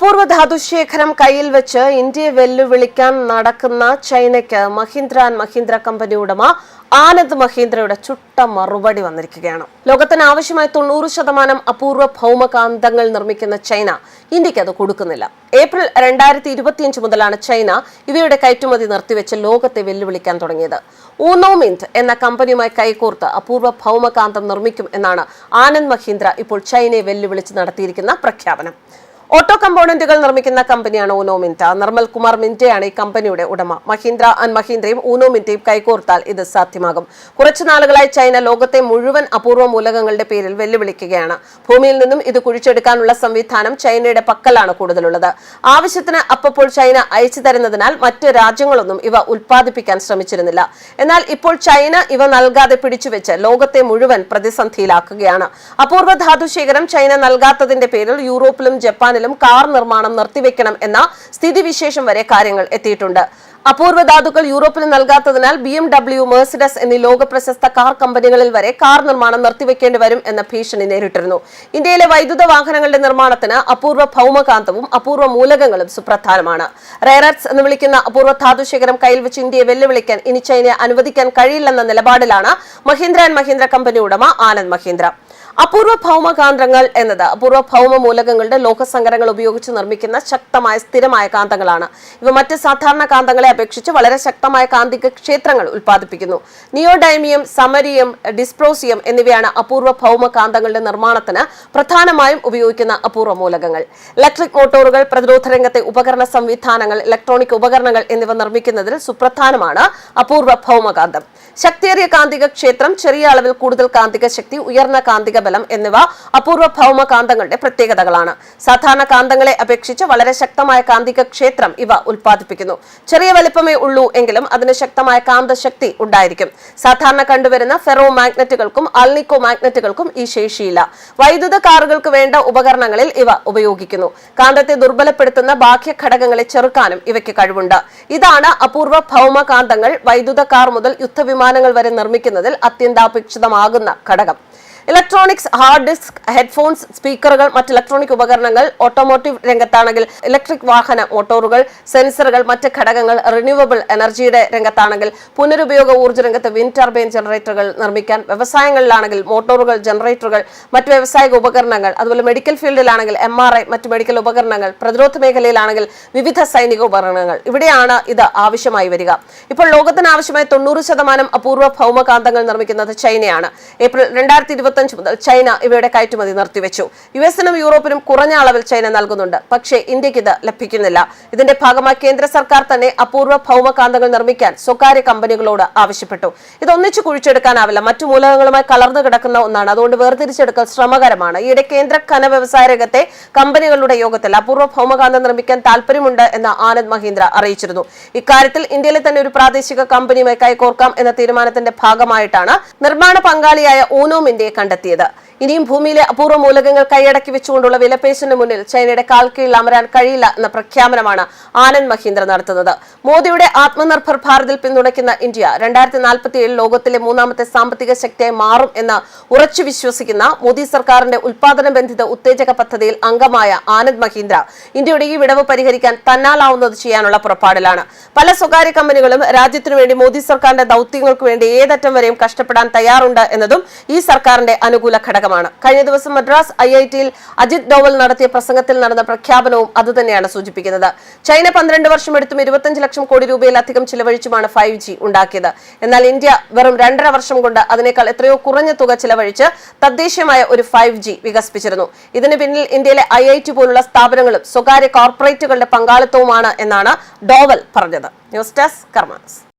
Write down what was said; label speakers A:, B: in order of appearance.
A: അപൂർവ ധാതുശേഖരം കയ്യിൽ വെച്ച് ഇന്ത്യയെ വെല്ലുവിളിക്കാൻ നടക്കുന്ന ചൈനയ്ക്ക് മഹീന്ദ്ര ആൻഡ് മഹീന്ദ്ര കമ്പനി ഉടമ ആനന്ദ് മഹീന്ദ്രയുടെ ചുട്ട മറുപടി വന്നിരിക്കുകയാണ്. ലോകത്തിന് ആവശ്യമായ തൊണ്ണൂറ് ശതമാനം അപൂർവ ഭൗമകാന്തങ്ങൾ നിർമ്മിക്കുന്ന ചൈന ഇന്ത്യയ്ക്ക് അത് കൊടുക്കുന്നില്ല. ഏപ്രിൽ രണ്ടായിരത്തി ഇരുപത്തിയഞ്ച് മുതലാണ് ചൈന ഇവയുടെ കയറ്റുമതി നിർത്തിവെച്ച് ലോകത്തെ വെല്ലുവിളിക്കാൻ തുടങ്ങിയത്. ഊനോമിന്റ് എന്ന കമ്പനിയുമായി കൈകോർത്ത് അപൂർവ ഭൗമകാന്തം നിർമ്മിക്കും എന്നാണ് ആനന്ദ് മഹീന്ദ്ര ഇപ്പോൾ ചൈനയെ വെല്ലുവിളിച്ച് നടത്തിയിരിക്കുന്ന പ്രഖ്യാപനം. ഓട്ടോ കമ്പോണന്റുകൾ നിർമ്മിക്കുന്ന കമ്പനിയാണ് ഊനോ മിന്റ. നിർമ്മൽ കുമാർ മിന്റയാണ് ഈ കമ്പനിയുടെ ഉടമ. മഹീന്ദ്ര ആൻഡ് മഹീന്ദ്രയും ഊനോ മിന്റയും കൈകോർത്താൽ ഇത് സാധ്യമാകും. കുറച്ചു നാളുകളായി ചൈന ലോകത്തെ മുഴുവൻ അപൂർവ മൂലകങ്ങളുടെ പേരിൽ വെല്ലുവിളിക്കുകയാണ്. ഭൂമിയിൽ നിന്നും ഇത് കുഴിച്ചെടുക്കാനുള്ള സംവിധാനം ചൈനയുടെ പക്കലാണ് കൂടുതലുള്ളത്. ആവശ്യത്തിന് അപ്പപ്പോൾ ചൈന അയച്ചു തരുന്നതിനാൽ മറ്റ് രാജ്യങ്ങളൊന്നും ഇവ ഉൽപ്പാദിപ്പിക്കാൻ ശ്രമിച്ചിരുന്നില്ല. എന്നാൽ ഇപ്പോൾ ചൈന ഇവ നൽകാതെ പിടിച്ചുവെച്ച് ലോകത്തെ മുഴുവൻ പ്രതിസന്ധിയിലാക്കുകയാണ്. അപൂർവ ധാതുശേഖരം ചൈന നൽകാത്തതിന്റെ പേരിൽ യൂറോപ്പിലും ജപ്പാനിലും കാർ നിർമ്മാണം നിർത്തിവെക്കണം എന്ന സ്ഥിതിവിശേഷം വരെ കാര്യങ്ങൾ എത്തിയിട്ടുണ്ട്. അപൂർവ ധാതുക്കൾ യൂറോപ്പിന് നൽകാത്തതിനാൽ ബി എം ഡബ്ല്യു മേഴ്സിഡസ് എന്നീ ലോക പ്രശസ്ത കാർ കമ്പനികളിൽ വരെ കാർ നിർമ്മാണം നിർത്തിവെക്കേണ്ടി വരും എന്ന ഭീഷണി നേരിട്ടിരുന്നു. ഇന്ത്യയിലെ വൈദ്യുത വാഹനങ്ങളുടെ നിർമ്മാണത്തിന് അപൂർവ ഭൗമകാന്തവും അപൂർവ മൂലകങ്ങളും സുപ്രധാനമാണ്. റെയററ്റ്സ് എന്ന് വിളിക്കുന്ന അപൂർവ ധാതുശേഖരം കയ്യിൽ വെച്ച് ഇന്ത്യയെ വെല്ലുവിളിക്കാൻ ഇനി ചൈനയെ അനുവദിക്കാൻ കഴിയില്ലെന്ന നിലപാടിലാണ് മഹീന്ദ്ര ആൻഡ് മഹീന്ദ്ര കമ്പനി ഉടമ ആനന്ദ് മഹീന്ദ്ര. അപൂർവ ഭൗമകാന്തങ്ങൾ എന്നത് അപൂർവ ഭൗമ മൂലകങ്ങളുടെ ലോഹസങ്കരങ്ങൾ ഉപയോഗിച്ച് നിർമ്മിക്കുന്ന ശക്തമായ സ്ഥിരമായ കാന്തങ്ങളാണ്. ഇവ മറ്റ് സാധാരണ കാന്തങ്ങളെ അപേക്ഷിച്ച് വളരെ ശക്തമായ കാന്തിക ക്ഷേത്രങ്ങൾ ഉൽപ്പാദിപ്പിക്കുന്നു. നിയോഡൈമിയം സമരിയം ഡിസ്പ്രോസിയം എന്നിവയാണ് അപൂർവ ഭൗമ കാന്തങ്ങളുടെ നിർമ്മാണത്തിന് പ്രധാനമായും ഉപയോഗിക്കുന്ന അപൂർവ മൂലകങ്ങൾ. ഇലക്ട്രിക് മോട്ടോറുകൾ പ്രതിരോധ രംഗത്തെ ഉപകരണ സംവിധാനങ്ങൾ ഇലക്ട്രോണിക് ഉപകരണങ്ങൾ എന്നിവ നിർമ്മിക്കുന്നതിൽ സുപ്രധാനമാണ് അപൂർവ ഭൗമകാന്തം. ശക്തിയേറിയ കാന്തിക ക്ഷേത്രം ചെറിയ അളവിൽ കൂടുതൽ കാന്തിക ശക്തി ഉയർന്ന കാന്തിക ബലം എന്നിവ അപൂർവ ഭൗമകാന്തങ്ങളുടെ പ്രത്യേകതകളാണ്. സാധാരണ കാന്തങ്ങളെ അപേക്ഷിച്ച് വളരെ ശക്തമായ കാന്തിക ക്ഷേത്രം ഇവ ഉൽപ്പാദിപ്പിക്കുന്നു. ചെറിയ വലിപ്പമേ ഉള്ളൂ എങ്കിലും അതിന് ശക്തമായ കാന്തശക്തി ഉണ്ടായിരിക്കും. സാധാരണ കണ്ടുവരുന്ന ഫെറോ മാഗ്നറ്റുകൾക്കും അൽനിക്കോ മാഗ്നറ്റുകൾക്കും ഈ ശേഷിയില്ല. വൈദ്യുത കാറുകൾക്ക് വേണ്ട ഉപകരണങ്ങളിൽ ഇവ ഉപയോഗിക്കുന്നു. കാന്തത്തെ ദുർബലപ്പെടുത്തുന്ന ബാഹ്യ ഘടകങ്ങളെ ചെറുക്കാനും ഇവയ്ക്ക് കഴിവുണ്ട്. ഇതാണ് അപൂർവ ഭൗമകാന്തങ്ങൾ വൈദ്യുത കാർ മുതൽ യുദ്ധവിമാനങ്ങൾ വരെ നിർമ്മിക്കുന്നതിൽ അത്യന്താപേക്ഷിതമാകുന്ന ഘടകം. ഇലക്ട്രോണിക്സ് ഹാർഡ് ഡിസ്ക് ഹെഡ്ഫോൺസ് സ്പീക്കറുകൾ മറ്റ് ഇലക്ട്രോണിക് ഉപകരണങ്ങൾ ഓട്ടോമോട്ടീവ് രംഗത്താണെങ്കിൽ ഇലക്ട്രിക് വാഹന മോട്ടോറുകൾ സെൻസറുകൾ മറ്റ് ഘടകങ്ങൾ റിന്യൂവബിൾ എനർജിയുടെ രംഗത്താണെങ്കിൽ പുനരുപയോഗ ഊർജ രംഗത്ത് വിൻഡ് ടർബൈൻ ജനറേറ്ററുകൾ നിർമ്മിക്കാൻ വ്യവസായങ്ങളിലാണെങ്കിൽ മോട്ടോറുകൾ ജനറേറ്ററുകൾ മറ്റ് വ്യവസായിക ഉപകരണങ്ങൾ അതുപോലെ മെഡിക്കൽ ഫീൽഡിലാണെങ്കിൽ എം ആർ ഐ മറ്റ് മെഡിക്കൽ ഉപകരണങ്ങൾ പ്രതിരോധ മേഖലയിലാണെങ്കിൽ വിവിധ സൈനിക ഉപകരണങ്ങൾ. ഇവിടെയാണ് ഇത് ആവശ്യമായി വരിക. ഇപ്പോൾ ലോകത്തിന് ആവശ്യമായ തൊണ്ണൂറ് ശതമാനം അപൂർവ ഭൗമകാന്തങ്ങൾ നിർമ്മിക്കുന്നത് ചൈനയാണ്. ഏപ്രിൽ രണ്ടായിരത്തി ഇരുപത്തഞ്ച് മുതൽ ചൈന ഇവയുടെ കയറ്റുമതി നിർത്തിവെച്ചു. യു എസിനും യൂറോപ്പിനും കുറഞ്ഞ അളവിൽ ചൈന നൽകുന്നുണ്ട്. പക്ഷേ ഇന്ത്യയ്ക്ക് ഇത് ലഭിക്കുന്നില്ല. ഇതിന്റെ ഭാഗമായി കേന്ദ്ര സർക്കാർ തന്നെ അപൂർവ ഭൗമകാന്തങ്ങൾ നിർമ്മിക്കാൻ സ്വകാര്യ കമ്പനികളോട് ആവശ്യപ്പെട്ടു. ഇത് ഒന്നിച്ചു കുഴിച്ചെടുക്കാനാവില്ല. മറ്റു മൂലകങ്ങളുമായി കലർന്നു കിടക്കുന്ന ഒന്നാണ്. അതുകൊണ്ട് വേർതിരിച്ചെടുക്കൽ ശ്രമകരമാണ്. ഈയിടെ കേന്ദ്ര ഖന വ്യവസായ രംഗത്തെ കമ്പനികളുടെ യോഗത്തിൽ അപൂർവ ഭൗമകാന്തം നിർമ്മിക്കാൻ താല്പര്യമുണ്ട് എന്ന് ആനന്ദ് മഹീന്ദ്ര അറിയിച്ചിരുന്നു. ഇക്കാര്യത്തിൽ ഇന്ത്യയിലെ തന്നെ ഒരു പ്രാദേശിക കമ്പനിയുമായി കൈകോർക്കാം എന്ന തീരുമാനത്തിന്റെ ഭാഗമായിട്ടാണ് നിർമ്മാണ പങ്കാളിയായ ഊനോം ഇന്ത്യയെ കണ്ടെത്തിയത് ഇനിയും ഭൂമിയിലെ അപൂർവ മൂലകങ്ങൾ കൈയടക്കി വെച്ചുകൊണ്ടുള്ള വിലപേശിന് മുന്നിൽ ചൈനയുടെ കാൽ കീഴിൽ അമരാൻ കഴിയില്ല എന്ന പ്രഖ്യാപനമാണ് ആനന്ദ് മഹീന്ദ്ര നടത്തുന്നത്. മോദിയുടെ ആത്മനിർഭർ ഭാരതിൽ പിന്തുണയ്ക്കുന്ന ഇന്ത്യ രണ്ടായിരത്തി നാൽപ്പത്തി ഏഴിൽ ലോകത്തിലെ മൂന്നാമത്തെ സാമ്പത്തിക ശക്തിയായി മാറും എന്ന് ഉറച്ചു വിശ്വസിക്കുന്ന മോദി സർക്കാരിന്റെ ഉൽപാദന ബന്ധിത ഉത്തേജക പദ്ധതിയിൽ അംഗമായ ആനന്ദ് മഹീന്ദ്ര ഇന്ത്യയുടെ ഈ വിടവ് പരിഹരിക്കാൻ തന്നാലാവുന്നത് ചെയ്യാനുള്ള പുറപ്പാടിലാണ്. പല സ്വകാര്യ കമ്പനികളും രാജ്യത്തിനു വേണ്ടി മോദി സർക്കാരിന്റെ ദൌത്യങ്ങൾക്ക് വേണ്ടി ഏതറ്റം വരെയും കഷ്ടപ്പെടാൻ തയ്യാറുണ്ട് എന്നതും ഈ സർക്കാരിന്റെ അനുകൂല ഘടകമാണ് കഴിഞ്ഞ ദിവസം മദ്രാസ് ഐ ഐ ടിയിൽ അജിത് ഡോവൽ നടത്തിയ പ്രസംഗത്തിൽ നടന്ന പ്രഖ്യാപനവും അതുതന്നെയാണ് സൂചിപ്പിക്കുന്നത്. ചൈന പന്ത്രണ്ട് വർഷം എടുത്തും ഇരുപത്തഞ്ച് ലക്ഷം കോടി രൂപയിലധികം ചിലവഴിച്ചുമാണ് ഫൈവ് ജി ഉണ്ടാക്കിയത്. എന്നാൽ ഇന്ത്യ വെറും രണ്ടര വർഷം കൊണ്ട് അതിനേക്കാൾ എത്രയോ കുറഞ്ഞ തുക ചിലവഴിച്ച് തദ്ദേശീയമായ ഒരു ഫൈവ് ജി വികസിപ്പിച്ചിരുന്നു. ഇതിന് പിന്നിൽ ഇന്ത്യയിലെ ഐ ഐ ടി പോലുള്ള സ്ഥാപനങ്ങളും സ്വകാര്യ കോർപ്പറേറ്റുകളുടെ പങ്കാളിത്തവുമാണ് എന്നാണ് ഡോവൽ പറഞ്ഞത്. News desk karmas